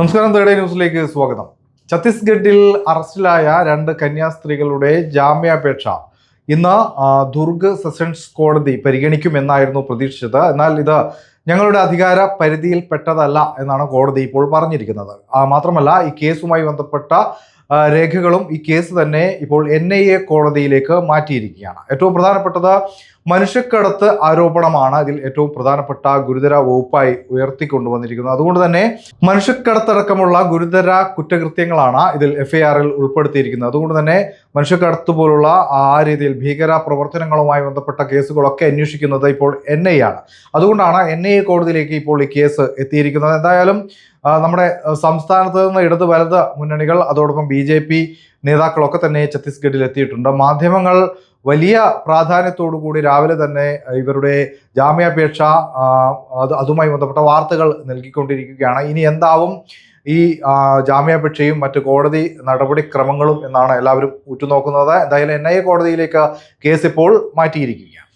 നമസ്കാരം തേർഡ് ന്യൂസിലേക്ക് സ്വാഗതം. ഛത്തീസ്ഗഡിൽ അറസ്റ്റിലായ രണ്ട് കന്യാസ്ത്രീകളുടെ ജാമ്യാപേക്ഷ. ഇന്ന് ദുർഗ് സെഷൻസ് കോടതി പരിഗണിക്കുമെന്നായിരുന്നു പ്രതീക്ഷിച്ചത്. എന്നാൽ ഇത് ഞങ്ങളുടെ അധികാര പരിധിയിൽപ്പെട്ടതല്ല എന്നാണ് കോടതി ഇപ്പോൾ പറഞ്ഞിരിക്കുന്നത്. മാത്രമല്ല ഈ കേസുമായി ബന്ധപ്പെട്ട രേഖകളും ഈ കേസ് തന്നെ ഇപ്പോൾ എൻ ഐ എ കോടതിയിലേക്ക് മാറ്റിയിരിക്കുകയാണ്. ഏറ്റവും പ്രധാനപ്പെട്ടത് മനുഷ്യക്കടത്ത് ആരോപണമാണ് അതിൽ ഏറ്റവും പ്രധാനപ്പെട്ട ഗുരുതര വകുപ്പായി ഉയർത്തിക്കൊണ്ടുവന്നിരിക്കുന്നത്. അതുകൊണ്ട് തന്നെ മനുഷ്യക്കടത്തടക്കമുള്ള ഗുരുതര കുറ്റകൃത്യങ്ങളാണ് ഇതിൽ എഫ്ഐആറിൽ ഉൾപ്പെടുത്തിയിരിക്കുന്നത്. അതുകൊണ്ട് തന്നെ മനുഷ്യക്കടത്ത് പോലുള്ള ആ രീതിയിൽ ഭീകര പ്രവർത്തനങ്ങളുമായി ബന്ധപ്പെട്ട കേസുകളൊക്കെ അന്വേഷിക്കുന്നത് ഇപ്പോൾ എൻ ഐ ആണ്. അതുകൊണ്ടാണ് എൻ ഐ എ കോടതിയിലേക്ക് ഇപ്പോൾ ഈ കേസ് എത്തിയിരിക്കുന്നത്. എന്തായാലും നമ്മുടെ സംസ്ഥാനത്ത് നിന്ന് ഇടത് വലത് മുന്നണികൾ അതോടൊപ്പം ബി ജെ പി നേതാക്കളൊക്കെ തന്നെ ഛത്തീസ്ഗഡിൽ എത്തിയിട്ടുണ്ട്. മാധ്യമങ്ങൾ വലിയ കൂടി രാവിലെ തന്നെ ഇവരുടെ ജാമ്യാപേക്ഷ അത് അതുമായി ബന്ധപ്പെട്ട വാർത്തകൾ നൽകിക്കൊണ്ടിരിക്കുകയാണ്. ഇനി എന്താവും ഈ ജാമ്യാപേക്ഷയും മറ്റ് കോടതി നടപടിക്രമങ്ങളും എന്നാണ് എല്ലാവരും ഉറ്റുനോക്കുന്നത്. എന്തായാലും എൻ ഐ എ കോടതിയിലേക്ക് കേസ് ഇപ്പോൾ മാറ്റിയിരിക്കുകയാണ്.